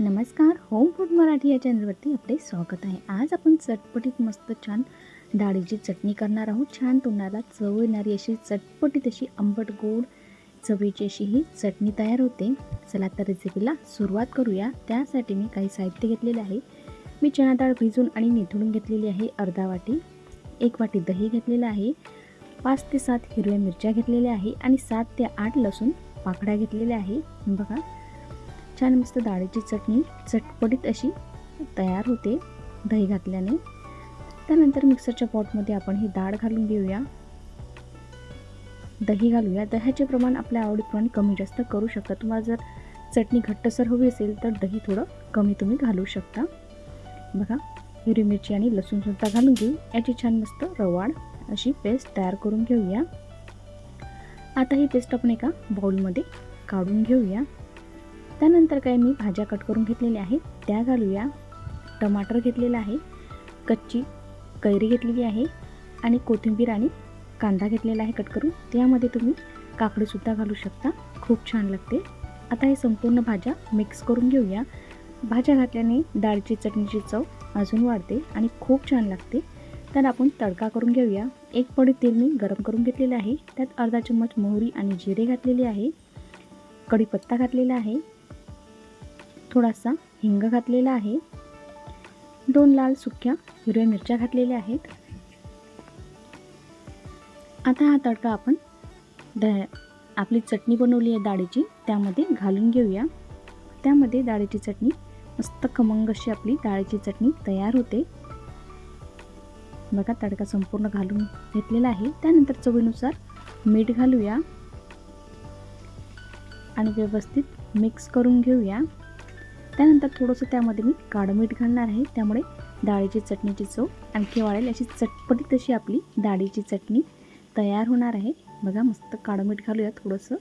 Home food Marathi या चॅनलवरती आपले स्वागत आहे. आज आपण चटपटीत मस्त छान डाळीची चटणी करणार आहोत. छान तोंडाला चव येणारी अशी चटपटीत अशी आंबट गोड चवीची अशी ही चटणी तयार होते. चला तर रेसिपीला सुरुवात करूया. त्यासाठी मी काही साहित्य घेतलेले आहे. मी चणा डाळ भिजून आणि निथळून घेतलेली आहे. अर्धा वाटी एक वाटी दही घेतलेलं आहे. पाच ते सात हिरव्या मिरच्या घेतलेल्या आहे. आणि सात ते आठ लसूण पाकड्या घेतलेल्या आहे. बघा छान मस्त डाळीची चटणी चटपटीत अशी तयार होते दही घातल्याने. त्यानंतर मिक्सरच्या पॉटमध्ये आपण ही डाळ घालून घेऊया. दही घालूया. दह्याचे प्रमाण आपल्या आवडीप्रमाणे कमी जास्त करू शकता. तुम्हाला जर चटणी घट्टसर हवी असेल तर दही थोडं कमी तुम्ही घालू शकता. बघा हिरवी मिरची आणि लसूणसुद्धा घालून घेऊ. याची छान मस्त रवाड अशी पेस्ट तयार करून घेऊया. आता ही पेस्ट आपण एका बाउलमध्ये काढून घेऊया. त्यानंतर काय मी भाज्या कट करून घेतलेल्या आहेत त्या घालूया. टमाटर घेतलेला आहे कच्ची कैरी घेतलेली आहे आणि कोथिंबीर आणि कांदा घेतलेला आहे कट करून. त्यामध्ये तुम्ही काकडीसुद्धा घालू शकता. खूप छान लागते. आता हे संपूर्ण भाज्या मिक्स करून घेऊया. भाज्या घातल्याने डाळची चटणीची चव अजून वाढते आणि खूप छान लागते. तर आपण तडका करून घेऊया. एक पडी तेल मी गरम करून घेतलेलं आहे. त्यात अर्धा चम्मच मोहरी आणि जिरे घातलेले आहे. कढीपत्ता घातलेला आहे. थोडासा हिंग घातलेला आहे. दोन लाल सुक्या हिरव्या मिरच्या घातलेल्या आहेत. आता हा तडका आपण द आपली चटणी बनवली आहे डाळीची त्यामध्ये घालून घेऊया. त्यामध्ये डाळीची चटणी मस्त खमंग अशी आपली डाळीची चटणी तयार होते. बघा तडका संपूर्ण घालून घेतलेला आहे. त्यानंतर चवीनुसार मीठ घालूया. आणि व्यवस्थित मिक्स करून घेऊया. त्यानंतर थोडंसं त्यामध्ये मी काळं मीठ घालणार आहे. त्यामुळे डाळीची चटणीची चव आणखी वाढेल. अशी चटपटीत अशी आपली डाळीची चटणी तयार होणार आहे. बघा मस्त काळं मीठ घालूया थोडंसं.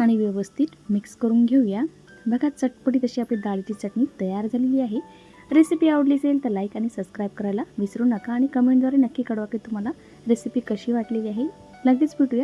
आणि व्यवस्थित मिक्स करून घेऊया. बघा चटपटीत अशी आपली डाळीची चटणी तयार झालेली आहे. रेसिपी आवडली असेल तर लाईक आणि सबस्क्राईब करायला विसरू नका. आणि कमेंटद्वारे नक्की कळवा की तुम्हाला रेसिपी कशी वाटलेली आहे. लगेच भेटूया.